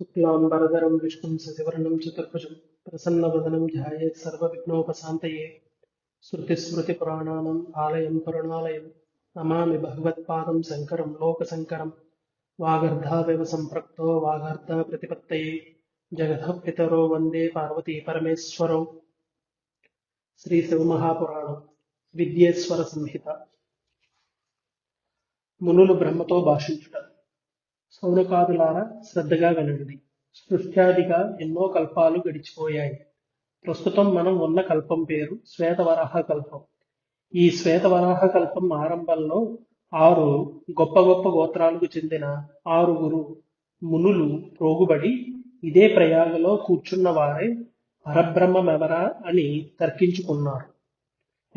శుక్లాం వరదరం విష్ణుం సశివర్ణం చతుర్భుజం ప్రసన్నవదనం ధ్యాయేత్ సర్వవిఘ్నోపశాంతయే శృతిస్మృతిపురాణానం ఆలయం కరుణాలయం నమామి భగవత్పాదం శంకరం లోకశంకరం వాగర్ధావివ సంపృక్తో వాగర్ధ ప్రతిపత్తయే జగత పితరో వందే పార్వతీ పరమేశ్వరౌ శ్రీ శివమహాపురాణం విద్యేశ్వర సంహిత మునులు బ్రహ్మతో భాషించుట సౌనకాదులారా శ్రద్ధగా వినండి. సృష్ట్యాదిగా ఎన్నో కల్పాలు గడిచిపోయాయి. ప్రస్తుతం మనం ఉన్న కల్పం పేరు శ్వేతవరాహ కల్పం. ఈ శ్వేతవరాహ కల్పం ఆరంభంలో ఆరు గొప్ప గొప్ప గోత్రాలకు చెందిన ఆరుగురు మునులు రోగుబడి ఇదే ప్రయాగలో కూర్చున్న వారే పరబ్రహ్మమెవరా అని తర్కించుకున్నారు.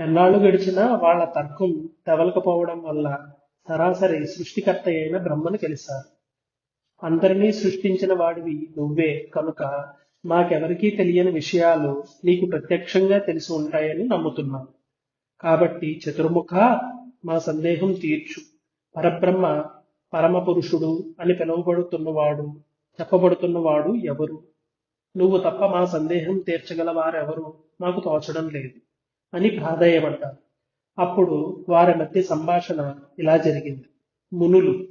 ఎన్నాళ్ళు గడిచినా వాళ్ళ తర్కం తెవలకపోవడం వల్ల సరాసరి సృష్టికర్త అయిన బ్రహ్మను కలిశారు అందరినీ సృష్టించిన వాడివి నువ్వే. కనుక మాకెవరికీ తెలియని విషయాలు నీకు ప్రత్యక్షంగా తెలిసి ఉంటాయని నమ్ముతున్నాను. కాబట్టి చతుర్ముఖ మా సందేహం తీర్చు. పరబ్రహ్మ పరమ పురుషుడు అని పిలువబడుతున్నవాడు చెప్పబడుతున్నవాడు ఎవరు? నువ్వు తప్ప మా సందేహం తీర్చగల వారెవరు మాకు తోచడం లేదు. అని ప్రాధేయపడ్డారు అప్పుడు వారి మధ్య సంభాషణ ఇలా జరిగింది. మునులు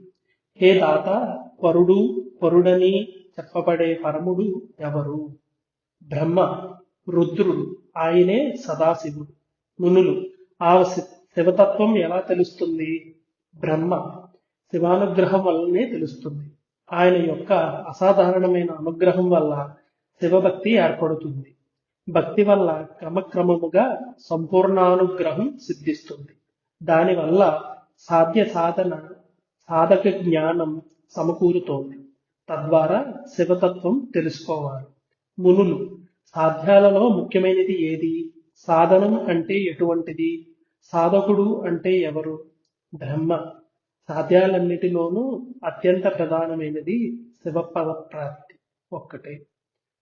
హే తాత పరుడు పరుడని చెప్పబడే పరముడు ఎవరు? బ్రహ్మ రుద్రుడు ఆయనే సదాశివుడు మునులు. ఆ శి- శివతత్వం ఎలా తెలుస్తుంది? బ్రహ్మ శివానుగ్రహం వల్లనే తెలుస్తుంది. ఆయన యొక్క అసాధారణమైన అనుగ్రహం వల్ల శివభక్తి ఏర్పడుతుంది. భక్తి వల్ల క్రమక్రమముగా సంపూర్ణానుగ్రహం సిద్ధిస్తుంది. దానివల్ల సాధ్య సాధన సాధక జ్ఞానం సమకూరుతోంది. తద్వారా శివతత్వం తెలుసుకోవాలి. మునులు సాధ్యాలలో ముఖ్యమైనది ఏది? సాధనం అంటే ఎటువంటిది? సాధకుడు అంటే ఎవరు? బ్రహ్మ. సాధ్యాలన్నిటిలోనూ అత్యంత ప్రధానమైనది శివపదప్రాప్తి ఒక్కటే.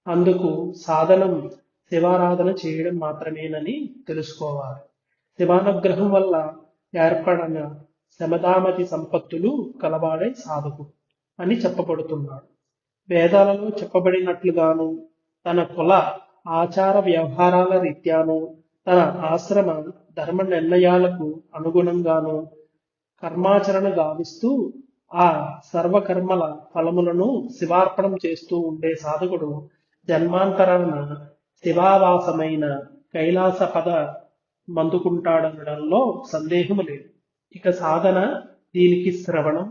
అందుకు సాధనం శివారాధన చేయడం మాత్రమేనని తెలుసుకోవాలి. శివానుగ్రహం వల్ల ఏర్పడిన శమదామతి సంపత్తులు కలవాడే సాధకుడు. అని చెప్పబడుతున్నాడు. వేదాలలో చెప్పబడినట్లుగాను తన కుల ఆచార వ్యవహారాల రీత్యాను తన ఆశ్రమ ధర్మ నిర్ణయాలకు అనుగుణంగాను కర్మాచరణ గావిస్తూ ఆ సర్వకర్మల ఫలములను శివార్పణం చేస్తూ ఉండే సాధకుడు జన్మాంతరాన శివావాసమైన కైలాస పద మందుకుంటాడనడంలో సందేహము లేదు. ఇక సాధన దీనికి శ్రవణం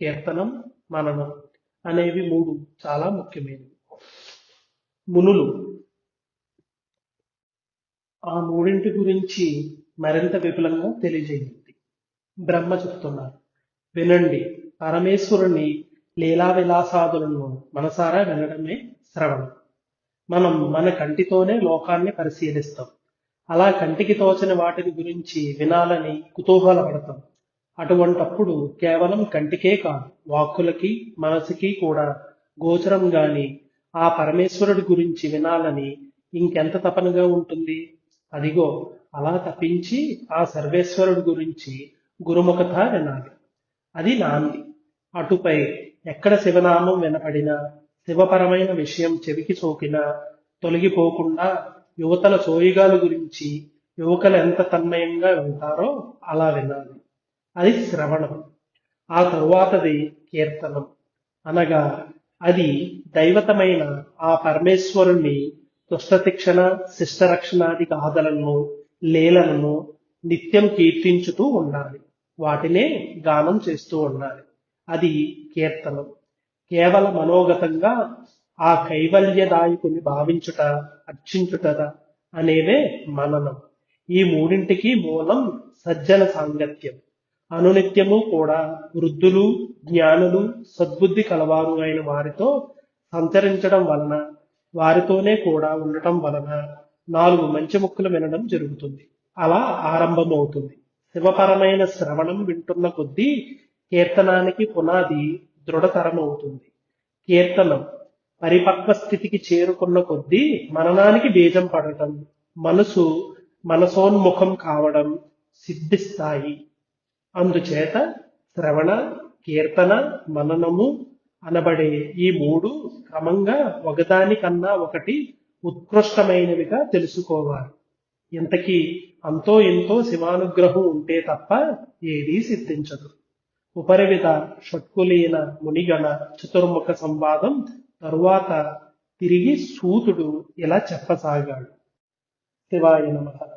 కీర్తనం మననం అనేవి మూడు చాలా ముఖ్యమైనవి. మునులు. ఆ మూడింటి గురించి మరింత విపులంగా తెలియజేయండి. బ్రహ్మ చెప్తున్నారు. వినండి. పరమేశ్వరుని లీలా విలాసాదులను మనసారా వినడమే శ్రవణం. మనం మన కంటితోనే లోకాన్ని పరిశీలిస్తాం. అలా కంటికి తోచని వాటిని గురించి వినాలని కుతూహలపడతాం. అటువంటప్పుడు కేవలం కంటికే కాదు వాక్కులకి మనసుకి కూడా గోచరం గాని ఆ పరమేశ్వరుడి గురించి వినాలని ఇంకెంత తపనగా ఉంటుంది? అదిగో అలా తప్పించి ఆ సర్వేశ్వరుడి గురించి గురుముఖత వినాలి. అది నాంది. అటుపై ఎక్కడ శివనామం వినపడినా శివపరమైన విషయం చెవికి సోకినా తొలగిపోకుండా యువతల సోయిగాల గురించి యువకులు ఎంత తన్మయంగా వింటారో అలా వినాలి. అది శ్రవణం. ఆ తరువాతది కీర్తనం. అనగా అది దైవతమైన ఆ పరమేశ్వరుణ్ణి దుష్టశిక్షణ శిష్టరక్షణాది గాథలను లీలలను నిత్యం కీర్తించుతూ ఉండాలి. వాటినే గానం చేస్తూ ఉండాలి. అది కీర్తనం. కేవల మనోగతంగా ఆ కైవల్యదాయకుని భావించుట అర్చించుట అనేవే మననం. ఈ మూడింటికి మూలం సజ్జన సాంగత్యం. అనునిత్యము కూడా వృద్ధులు జ్ఞానులు సద్బుద్ధి కలవారు అయిన వారితో సంచరించడం వలన వారితోనే కూడా ఉండటం వలన నాలుగు మంచి ముక్కలు వినడం జరుగుతుంది. అలా ఆరంభమవుతుంది. శివపరమైన శ్రవణం వింటున్న కొద్దీ కీర్తనానికి పునాది దృఢతరమవుతుంది. కీర్తనం పరిపక్వ స్థితికి చేరుకున్న కొద్దీ మననానికి బీజం పడటం మనసు మనసోన్ముఖం కావడం సిద్ధిస్తాయి. అందుచేత శ్రవణ కీర్తన మననము అనబడే ఈ మూడు క్రమంగా ఒకదానికన్నా ఒకటి ఉత్కృష్టమైనవిగా తెలుసుకోవాలి. ఇంతకీ అంతో ఎంతో శివానుగ్రహం ఉంటే తప్ప ఏదీ సిద్ధించదు. ఉపరివిత షట్కులీన మునిగణ చతుర్ముఖ సంవాదం తరువాత తిరిగి సూతుడు ఇలా చెప్పసాగాడు. శివాయ నమః.